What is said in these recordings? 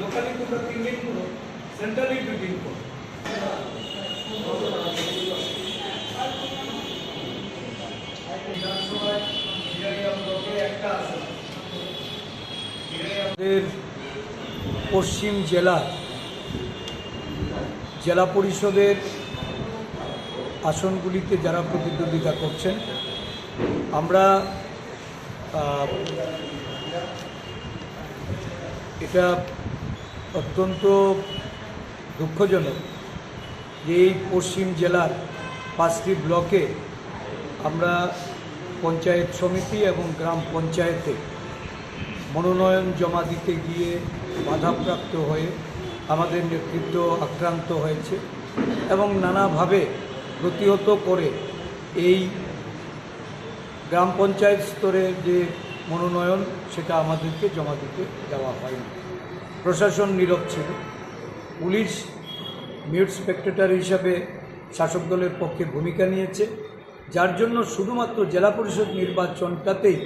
Locally তোমরা তিন করো সেন্ট্রালি দুই করো পশ্চিম জেলার জেলা পরিষদের আসনগুলিতে যারা প্রতিদ্বন্দ্বিতা করছেন, আমরা এটা অত্যন্ত দুঃখজনক যে এই পশ্চিম জেলার পাঁচটি ব্লকে আমরা পঞ্চায়েত সমিতি এবং গ্রাম পঞ্চায়েতে মনোনয়ন জমা দিতে গিয়ে বাধাপ্রাপ্ত হয়ে আমাদের নেতৃত্ব আক্রান্ত হয়েছে এবং নানাভাবে প্রতিহত করে এই গ্রাম পঞ্চায়েত স্তরে যে মনোনয়ন, সেটা আমাদেরকে জমা দিতে দেওয়া হয়নি। প্রশাসন নীরব ছিল। পুলিশ মিউট স্পেক্টেটর হিসাবে শাসক দলের পক্ষে ভূমিকা নিয়েছে। যার জন্য শুধুমাত্র জেলা পরিষদ নির্বাচনটাতেই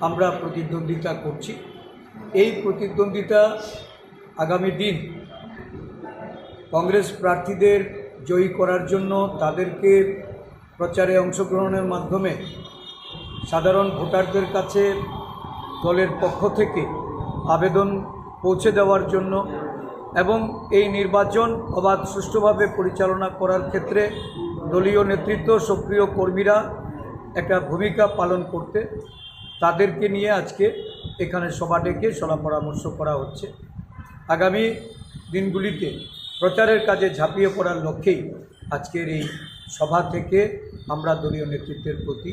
আমরা প্রতিদ্বন্দ্বিতা করছি। এই প্রতিদ্বন্দ্বিতা আগামী দিন কংগ্রেস প্রার্থীদের জয়ী করার জন্য তাদেরকে প্রচারে অংশগ্রহণের মাধ্যমে সাধারণ ভোটারদের কাছে দলের পক্ষ থেকে আবেদন পৌঁছে দেওয়ার জন্য এবং এই নির্বাচন অবাধ সুষ্ঠুভাবে পরিচালনা করার ক্ষেত্রে দলীয় নেতৃত্ব, সক্রিয় কর্মীরা একটা ভূমিকা পালন করতে তাদেরকে নিয়ে আজকে এখানে সভা ডেকে সলা পরামর্শ করা হচ্ছে। আগামী দিনগুলিতে প্রচারের কাজে ঝাঁপিয়ে পড়ার লক্ষ্যেই আজকের এই সভা থেকে আমরা দলীয় নেতৃত্বের প্রতি